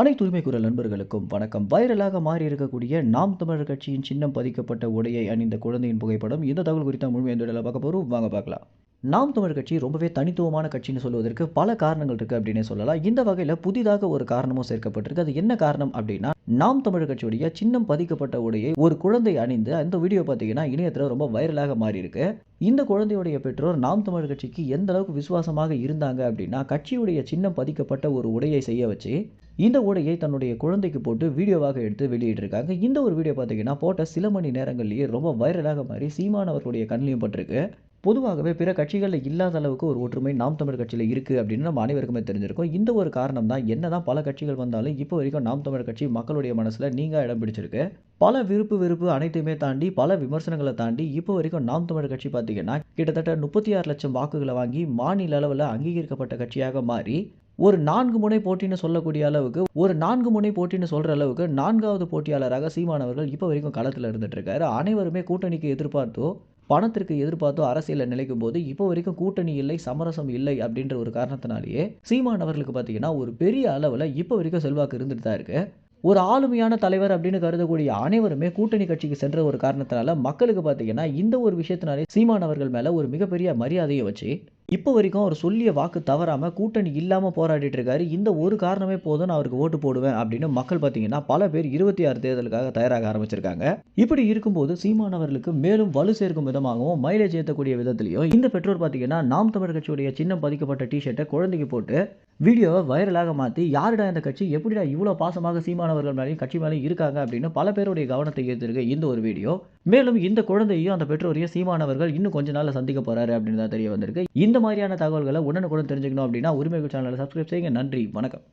அனைத்து உரிமை குரல் நண்பர்களுக்கும் வணக்கம். வைரலாக மாறி இருக்கக்கூடிய நாம் தமிழர் கட்சியின் சின்னம் பதிக்கப்பட்ட உடையை அணிந்த குழந்தையின் புகைப்படம். இந்த தகவல் குறித்த முழுமையாக இந்த வீடியோவில் பார்க்க போகிறோம் வாங்க பார்க்கலாம். நாம் தமிழர் கட்சி ரொம்பவே தனித்துவமான கட்சின்னு சொல்வதற்கு பல காரணங்கள் இருக்குது அப்படின்னே சொல்லலாம். இந்த வகையில் புதிதாக ஒரு காரணமும் சேர்க்கப்பட்டிருக்கு. அது என்ன காரணம் அப்படின்னா நாம் தமிழர் கட்சியுடைய சின்னம் பதிக்கப்பட்ட உடையை ஒரு குழந்தை அணிந்து அந்த வீடியோ பார்த்தீங்கன்னா இணையத்தில் ரொம்ப வைரலாக மாறி இருக்கு. இந்த குழந்தையுடைய பெற்றோர் நாம் தமிழர் கட்சிக்கு எந்த அளவுக்கு விசுவாசமாக இருந்தாங்க அப்படின்னா கட்சியுடைய சின்னம் பதிக்கப்பட்ட ஒரு உடையை செய்ய வச்சு இந்த உடையை தன்னுடைய குழந்தைக்கு போட்டு வீடியோவாக எடுத்து வெளியிட்டிருக்காங்க. இந்த ஒரு வீடியோ பார்த்தீங்கன்னா போட்ட சில மணி நேரங்கள்லேயே ரொம்ப வைரலாக மாறி சீமான் அவர்களுடைய கண்ணிலையும் பட்டிருக்கு. பொதுவாகவே பிற கட்சிகளில் இல்லாத அளவுக்கு ஒரு ஒற்றுமை நாம் தமிழர் கட்சியில் இருக்குது அப்படின்னு நம்ம அனைவருக்குமே தெரிஞ்சிருக்கும். இந்த ஒரு காரணம் தான் என்ன தான் பல கட்சிகள் வந்தாலும் இப்போ வரைக்கும் நாம் தமிழர் கட்சி மக்களுடைய மனசில் நீங்கள் இடம் பிடிச்சிருக்கு. பல விருப்பு விருப்பு அனைத்தையுமே தாண்டி பல விமர்சனங்களை தாண்டி இப்போ வரைக்கும் நாம் தமிழர் கட்சி பார்த்தீங்கன்னா கிட்டத்தட்ட முப்பத்தி ஆறு லட்சம் வாக்குகளை வாங்கி மாநில அளவில் அங்கீகரிக்கப்பட்ட கட்சியாக மாறி ஒரு நான்கு முனை போட்டின்னு சொல்லக்கூடிய அளவுக்கு ஒரு நான்கு முனை போட்டின்னு சொல்கிற அளவுக்கு நான்காவது போட்டியாளராக சீமானவர்கள் இப்போ வரைக்கும் களத்தில் இருந்துட்டு இருக்காரு. அனைவருமே கூட்டணிக்கு எதிர்பார்த்தோ பணத்திற்கு எதிர்பார்த்தோ அரசியலில் நிலைக்கும் போது இப்போ வரைக்கும் கூட்டணி இல்லை சமரசம் இல்லை அப்படின்ற ஒரு காரணத்தினாலேயே சீமான் அவர்களுக்கு பார்த்தீங்கன்னா ஒரு பெரிய அளவில் இப்போ வரைக்கும் செல்வாக்கு இருந்துட்டு தான் இருக்கு. ஒரு ஆளுமையான தலைவர் அப்படின்னு கருதக்கூடிய அனைவருமே கூட்டணி கட்சிக்கு சென்ற ஒரு காரணத்தினால மக்களுக்கு பார்த்தீங்கன்னா இந்த ஒரு விஷயத்தினாலே சீமான் அவர்கள் மேலே ஒரு மிகப்பெரிய மரியாதையை வச்சு இப்போ வரைக்கும் அவர் சொல்லிய வாக்கு தவறாமல் கூட்டணி இல்லாமல் போராடிட்டு இருக்காரு இந்த ஒரு காரணமே போதும் நான் அவருக்கு ஓட்டு போடுவேன் அப்படின்னு மக்கள் பார்த்தீங்கன்னா பல பேர் இருபத்தி ஆறு தேர்தலுக்காக தயாராக ஆரம்பிச்சிருக்காங்க. இப்படி இருக்கும்போது சீமான் அவர்களுக்கு மேலும் வலு சேர்க்கும் விதமாகவும் மைலேஜ் ஏற்றக்கூடிய விதத்திலையும் இந்த பெற்றோர் பார்த்தீங்கன்னா நாம் தமிழர் கட்சியுடைய சின்னம் பதிக்கப்பட்ட டிஷர்ட்டை குழந்தைக்கு போட்டு வீடியோவை வைரலாக மாற்றி யாருடா இந்த கட்சி? எப்படிடா இவ்வளோ பாசமாக சீமானவர்கள் மேலேயும் கட்சி மேலேயும் இருக்காங்க அப்படின்னு பல பேருடைய கவனத்தை ஈர்த்திருக்கு இந்த ஒரு வீடியோ. மேலும் இந்த குழந்தையும் அந்த பெற்றோரையும் சீமானவர்கள் இன்னும் கொஞ்ச நாளில் சந்திக்க போறாரு அப்படின்னு தான் தெரிய வந்திருக்கு. இந்த இந்த மாதிரியான தகவல்களை உடனுக்குடன் தெரிஞ்சுக்கணும் அப்படின்னா உரிமைகள் சேனலை சப்ஸ்கிரைப் செய்யுங்க. நன்றி. வணக்கம்.